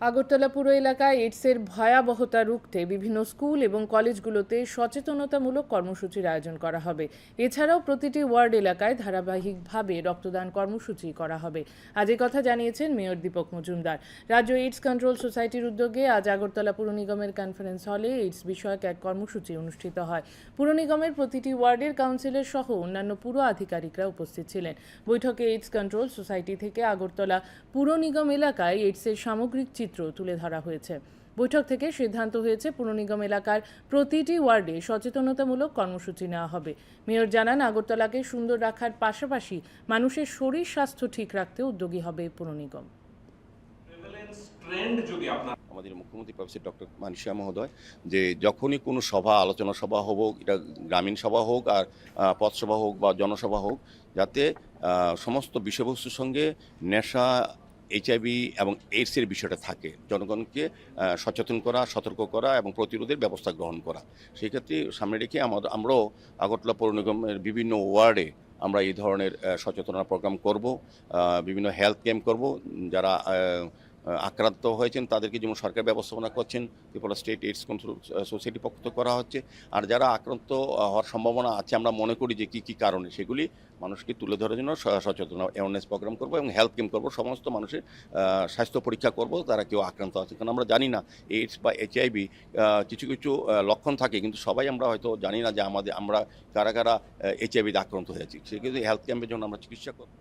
আগরতলা পুর এলাকায় এইডসের ভয়াবহতা রুখতে বিভিন্ন স্কুল এবং কলেজগুলোতে সচেতনতামূলক কর্মসূচির আয়োজন করা হবে। এছাড়াও প্রতিটি ওয়ার্ড এলাকায় ধারাবাহিকভাবে রক্তদান কর্মসূচি করা হবে। আজ কথা জানিয়েছেন মেয়র দীপক মজুমদার। রাজ্য এইডস কন্ট্রোল সোসাইটির উদ্যোগে আজ আগরতলা পুর নিগমের কনফারেন্স হলে এইডস বিষয়ক এক কর্মসূচি অনুষ্ঠিত হয়। পুর নিগমের প্রতিটি ওয়ার্ডের কাউন্সিলর সহ অন্যান্য পুর আধিকারিকরা উপস্থিত ছিলেন। বৈঠকে এইডস কন্ট্রোল সোসাইটি থেকে আগরতলা পুর নিগম এলাকায় এইডসের সামগ্রিক চিত্র তুলে ধরা হয়েছে। বৈঠক থেকে সিদ্ধান্ত হয়েছে পুর নিগম এলাকার প্রতিটি ওয়ার্ডে সচেতনতামূলক কর্মসূচি নেওয়া হবে। মেয়র জানান আগরতলাকে সুন্দর রাখার পাশাপাশি মানুষের শরীর স্বাস্থ্য ঠিক রাখতে উদ্যোগী হবে পুর নিগম। প্রেভেলেন্স ট্রেন্ড যদি আপনার আমাদের মুখ্যমন্ত্রী প্রফেসর ডক্টর মানিশা মহোদয় যে যখনই কোনো সভা আলোচনা সভা হোক এটা গ্রামীণ সভা হোক আর পথসভা হোক বা জনসভা হোক যাতে সমস্ত বিষয়বস্তুর সঙ্গে নেশা এইচআইভি এবং এইডসের বিষয়টা থাকে। জনগণকে সচেতন করা, সতর্ক করা এবং প্রতিরোধের ব্যবস্থা গ্রহণ করা। সেই ক্ষেত্রে সামনে রেখে আমাদের আমরাও আগরতলা পৌর নিগমের বিভিন্ন ওয়ার্ডে আমরা এই ধরনের সচেতনতা প্রোগ্রাম করব। বিভিন্ন হেলথ ক্যাম্প করব। যারা আক্রান্ত হয়েছেন, তাদেরকে যেমন সরকার ব্যবস্থাপনা করছেন, Tripura state AIDS control society পক্ষ করা হচ্ছে। আর যারা আক্রান্ত হওয়ার সম্ভাবনা আছে, আমরা মনে করি যে কী কী কারণে, সেগুলি মানুষকে তুলে ধরার জন্য সচেতন অ্যাওয়ারনেস প্রোগ্রাম করব এবং হেলথ ক্যাম্প করব, সমস্ত মানুষের স্বাস্থ্য পরীক্ষা করব, তারা কেউ আক্রান্ত আছে। কারণ আমরা জানি না এইডস বা এইচআইভি কিছু কিছু লক্ষণ থাকে, কিন্তু সবাই আমরা হয়তো জানি না যে আমাদের, আমরা কারা কারা এইচআইভিতে আক্রান্ত হয়েছি সেক্ষেত্রে হেলথ ক্যাম্পের জন্য আমরা চিকিৎসা করব।